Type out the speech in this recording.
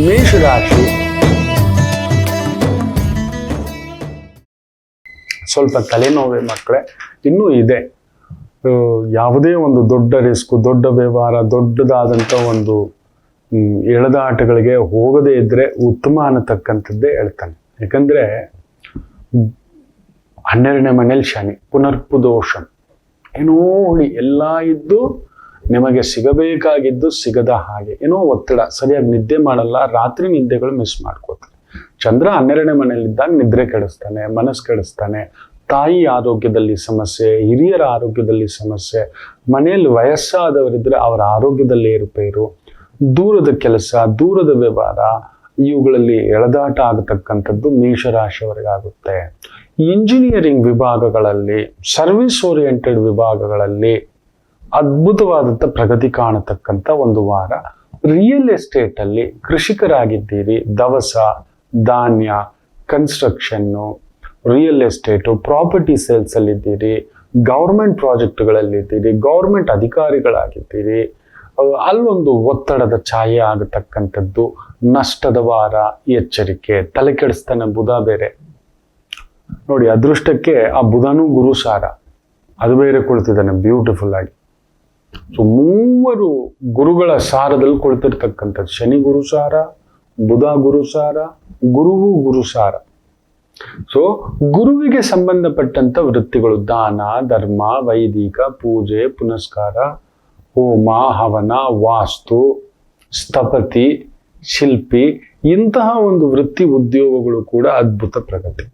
ಮೇಷರಾಶಿ ಸ್ವಲ್ಪ ತಲೆನೋವೆ ಮಕ್ಕಳೇ, ಇನ್ನೂ ಇದೆ. ಯಾವುದೇ ಒಂದು ದೊಡ್ಡ ರಿಸ್ಕ್, ದೊಡ್ಡ ವ್ಯವಹಾರ, ದೊಡ್ಡದಾದಂಥ ಒಂದು ಎಳೆದಾಟಗಳಿಗೆ ಹೋಗದೇ ಇದ್ದರೆ ಉತ್ತಮ ಅನ್ನತಕ್ಕಂಥದ್ದೇ ಹೇಳ್ತಾನೆ. ಯಾಕಂದ್ರೆ, ಹನ್ನೆರಡನೇ ಮನೇಲಿ ಶನಿ ಪುನರ್ಪುದೋಷನ್ ಏನೋ ಹುಳಿ, ಎಲ್ಲ ಇದ್ದು ನಿಮಗೆ ಸಿಗಬೇಕಾಗಿದ್ದು ಸಿಗದ ಹಾಗೆ. ಏನೋ ಒತ್ತಡ, ಸರಿಯಾಗಿ ನಿದ್ದೆ ಮಾಡಲ್ಲ, ರಾತ್ರಿ ನಿದ್ದೆಗಳು ಮಿಸ್ ಮಾಡ್ಕೋತಾರೆ ಚಂದ್ರ ಹನ್ನೆರಡನೇ ಮನೆಯಲ್ಲಿದ್ದಾಗ ನಿದ್ರೆ ಕೆಡಿಸ್ತಾನೆ, ಮನಸ್ಸು ಕೆಡಿಸ್ತಾನೆ. ತಾಯಿ ಆರೋಗ್ಯದಲ್ಲಿ ಸಮಸ್ಯೆ, ಹಿರಿಯರ ಆರೋಗ್ಯದಲ್ಲಿ ಸಮಸ್ಯೆ, ಮನೆಯಲ್ಲಿ ವಯಸ್ಸಾದವರಿದ್ರೆ ಅವರ ಆರೋಗ್ಯದಲ್ಲಿ ಏರುಪೇರು ದೂರದ ಕೆಲಸ, ದೂರದ ವ್ಯವಹಾರ, ಇವುಗಳಲ್ಲಿ ಎಳೆದಾಟ ಆಗತಕ್ಕಂಥದ್ದು ಮೇಷರಾಶಿಯವರಿಗಾಗುತ್ತೆ. ಇಂಜಿನಿಯರಿಂಗ್ ವಿಭಾಗಗಳಲ್ಲಿ ಸರ್ವಿಸ್ ಓರಿಯೆಂಟೆಡ್ ವಿಭಾಗಗಳಲ್ಲಿ ಅದ್ಭುತವಾದಂಥ ಪ್ರಗತಿ ಕಾಣತಕ್ಕಂಥ ಒಂದು ವಾರ. ರಿಯಲ್ ಎಸ್ಟೇಟ್ ಅಲ್ಲಿ ಕೃಷಿಕರಾಗಿದ್ದೀರಿ. ದವಸ, ಧಾನ್ಯ ಕನ್ಸ್ಟ್ರಕ್ಷನ್ನು ರಿಯಲ್ ಎಸ್ಟೇಟು ಪ್ರಾಪರ್ಟಿ ಸೇಲ್ಸಲ್ಲಿದ್ದೀರಿ ಗೌರ್ಮೆಂಟ್ ಪ್ರಾಜೆಕ್ಟ್ಗಳಲ್ಲಿದ್ದೀರಿ ಗೌರ್ಮೆಂಟ್ ಅಧಿಕಾರಿಗಳಾಗಿದ್ದೀರಿ. ಅಲ್ಲೊಂದು ಒತ್ತಡದ ಛಾಯೆ ಆಗತಕ್ಕಂಥದ್ದು. ನಷ್ಟದ ವಾರ, ಎಚ್ಚರಿಕೆ, ತಲೆ ಕೆಡಿಸ್ತಾನೆ ಬುಧ ಬೇರೆ. ನೋಡಿ, ಅದೃಷ್ಟಕ್ಕೆ ಆ ಬುಧನೂ ಗುರುಸಾರ. ಅದು ಬೇರೆ ಕುಳಿತಿದ್ದಾನೆ ಬ್ಯೂಟಿಫುಲ್ ಆಗಿ. ಸೊ ಮೂವರು ಗುರುಗಳ ಸಾರದಲ್ಲಿ ಕುಳಿತಿರ್ತಕ್ಕಂಥದ್ದು. ಶನಿ ಗುರುಸಾರ ಬುಧ ಗುರುಸಾರ ಗುರುವು ಗುರು ಸಾರ. ಸೊ ಗುರುವಿಗೆ ಸಂಬಂಧಪಟ್ಟಂತ ವೃತ್ತಿಗಳು ದಾನ, ಧರ್ಮ, ವೈದಿಕ, ಪೂಜೆ, ಪುನಸ್ಕಾರ, ಹೋಮ, ಹವನ, ವಾಸ್ತು, ಸ್ಥಪತಿ, ಶಿಲ್ಪಿ ಇಂತಹ ಒಂದು ವೃತ್ತಿ ಉದ್ಯೋಗಗಳು ಕೂಡ ಅದ್ಭುತ ಪ್ರಗತಿ.